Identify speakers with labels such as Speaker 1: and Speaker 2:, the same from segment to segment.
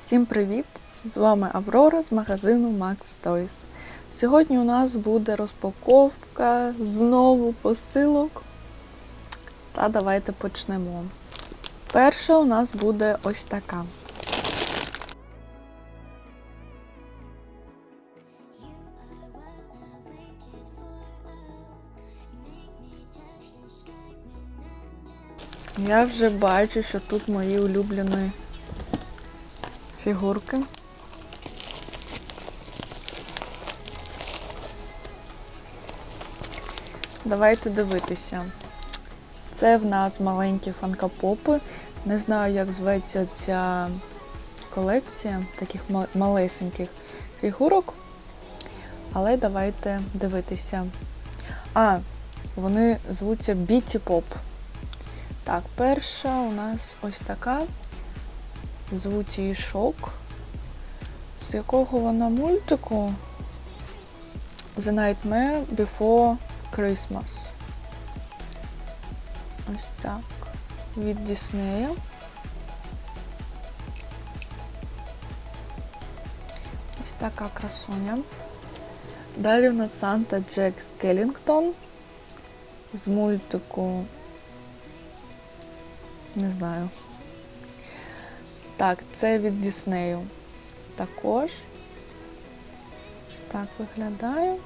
Speaker 1: Всім привіт! З вами Аврора з магазину Max Toys. Сьогодні у нас буде розпаковка знову посилок. Та давайте почнемо. Перша у нас буде ось така. Я вже бачу, що тут мої улюблені фігурки. Давайте дивитися. Це в нас маленькі фанкапопи. Не знаю, як зветься ця колекція таких малесеньких фігурок. Але давайте дивитися. А, вони звуться Біті Поп. Так, перша у нас ось така. Звуть її шок. З якого вона мультику? The Nightmare Before Christmas. Ось так. Від Діснея. Ось така красуня. Далі у нас Санта Джек Скеллінгтон з мультику. Не знаю. Так, це від Діснею. Також. Ось так виглядає.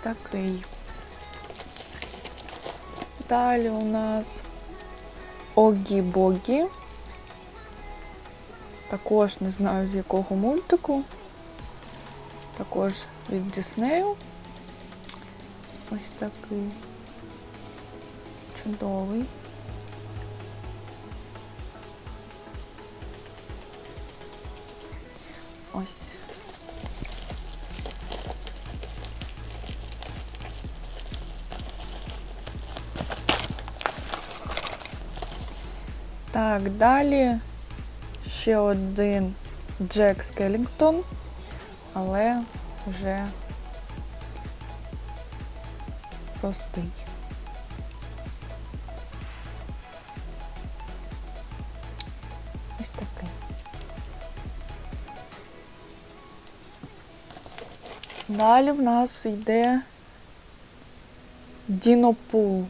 Speaker 1: Такий. Далі у нас Огі-Богі. Також не знаю з якого мультику. Також від Діснею. Ось такий чудовий. Ось. Так, далі ще один Джек Скеллінгтон, але вже простий. Ось такий. Далі в нас йде Дінопул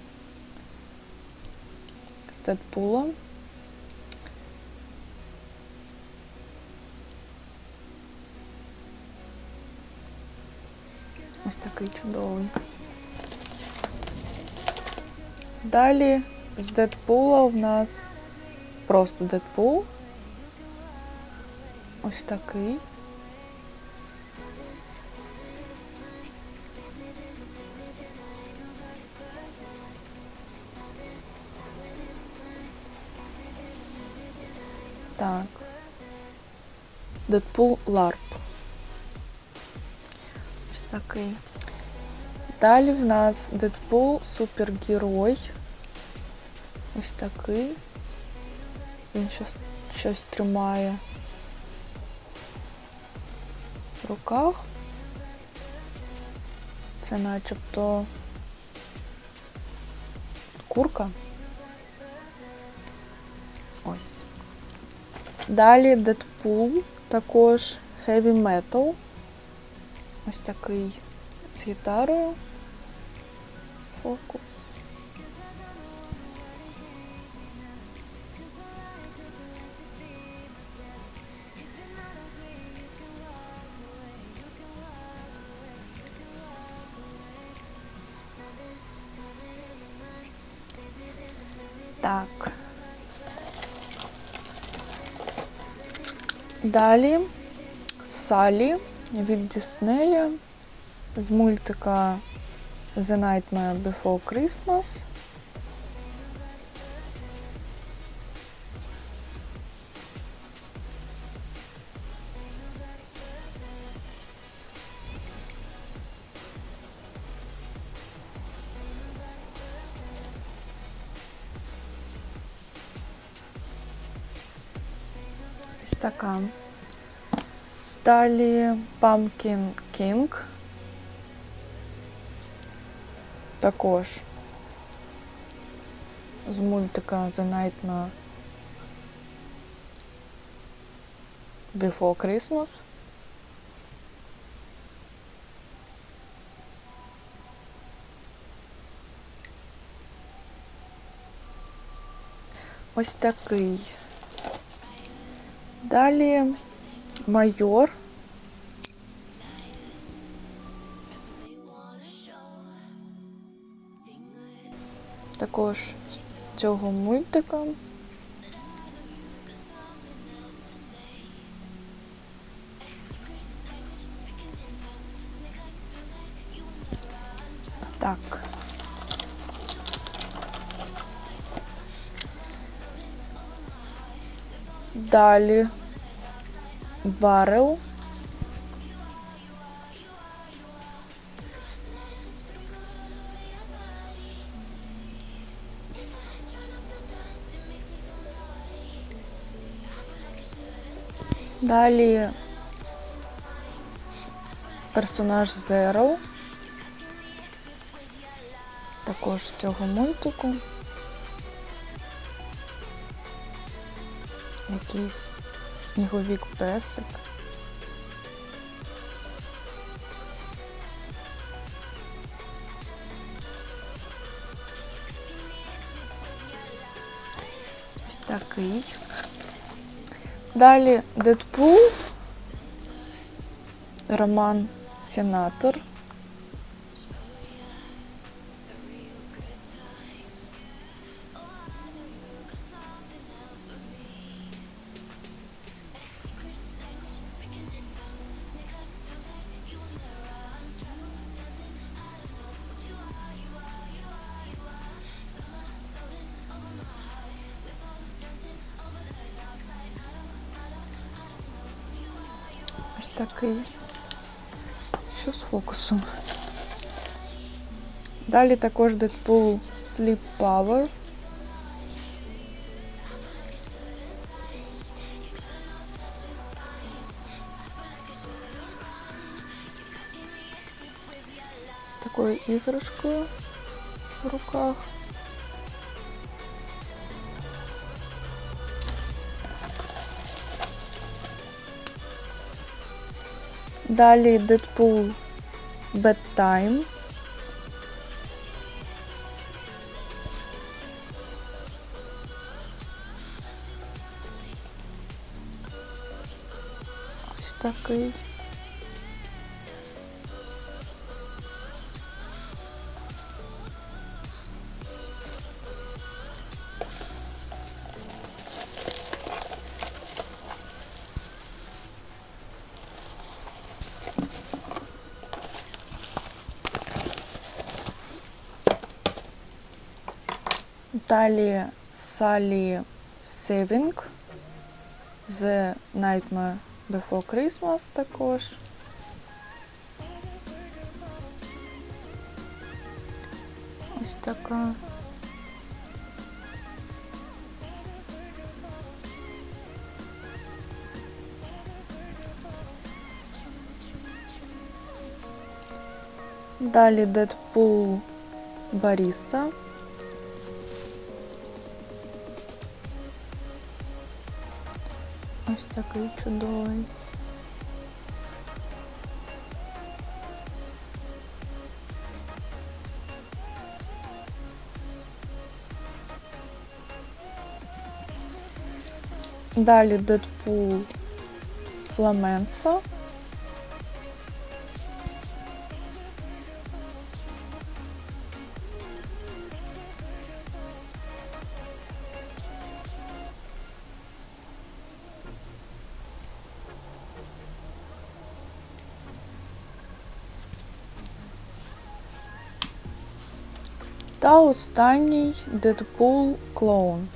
Speaker 1: з Дедпулом. Ось такий чудовий. Далі з Дедпула в нас просто Дедпул. Ось такий. Так. Дедпул Ларп. Ось такий. Далі в нас Дедпул супергерой. Ось такий. Він щось, щось тримає в руках. Це начебто курка. Ось. Далі Дедпул, також Heavy Metal. Ось такий з гітарою. Фокус. Так. Далі Салі від Діснея з мультика The Nightmare Before Christmas. Така. Далі Pumpkin King. Також з мультика The Nightmare Before Christmas. Ось такий. Далі майор. Також з цього мультика. Так. Далі Барел. Далі персонаж Zero. Також цього мультику. Якийсь сніговік песик. Ось такий. Далі Дедпул, Роман Сенатор. Такий. Що з фокусом? Далі також Deadpool Sleep Power. З такою іграшкою в руках. Далі Deadpool Bedtime. Ось такий. Далі Christmas також. Ось така. Далі Deadpool Баріста. Ось такий чудовий. Далі Дедпул Фламенса. Та останній Deadpool Клоун.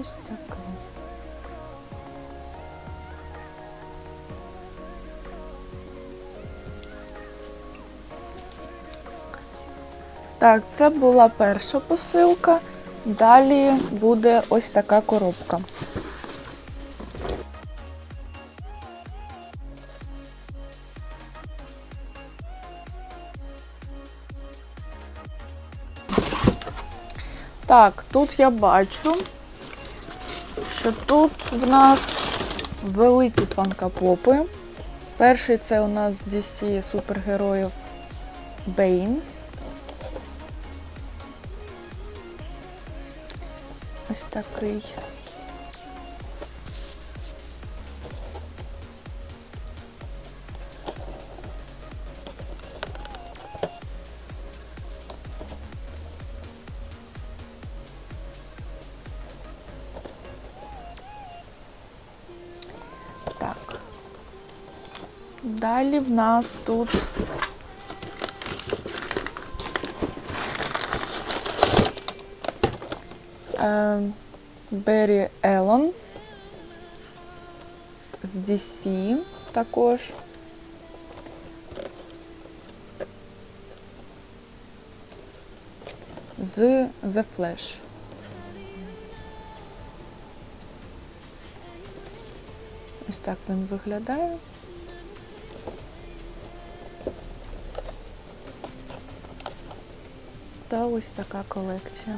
Speaker 1: Ось такий. Так, це була перша посилка. Далі буде ось така коробка. Так, тут я бачу, що тут в нас великі фанкапопи. Перший це у нас DC супергероїв Бейн. Ось такий. Далі в нас тут е, Беррі Елон з DC також. З The Flash. Ось так він виглядає. Та ось така колекція.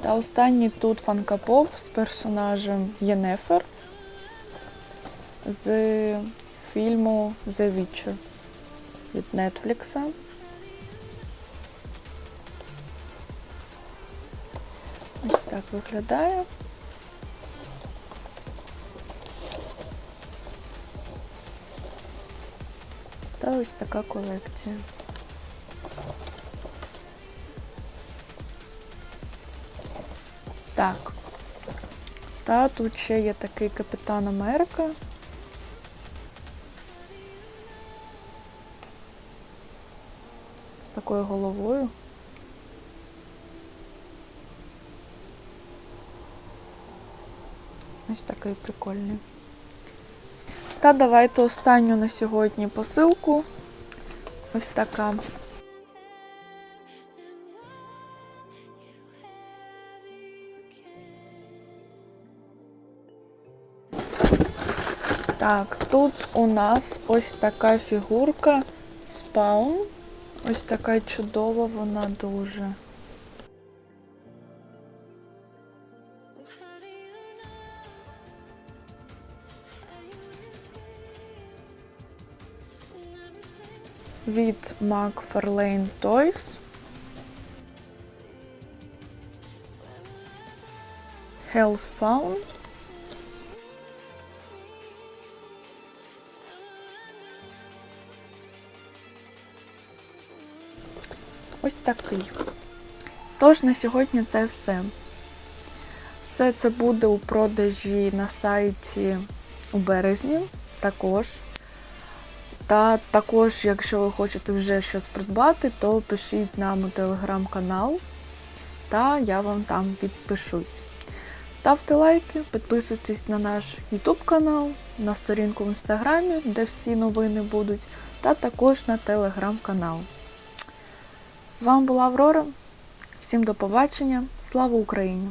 Speaker 1: Та останній тут фанкапоп з персонажем Єнефер з фільму The Witcher від Нетфлікса. Ось так виглядає. Та ось така колекція. Так. Та тут ще є такий Капітан Америка. З такою головою. Ось такий прикольний. Та давайте останню на сьогодні посилку. Ось така. Так, тут у нас ось така фігурка спаун. Ось така чудова вона дуже. Від McFarlane Toys. Hellspawn. Ось такий. Тож на сьогодні це все. Все це буде у продажі на сайті у березні також. Та також, якщо ви хочете вже щось придбати, то пишіть нам у телеграм-канал, та я вам там підпишусь. Ставте лайки, підписуйтесь на наш YouTube канал, на сторінку в інстаграмі, де всі новини будуть, та також на телеграм-канал. З вами була Аврора. Всім до побачення. Слава Україні!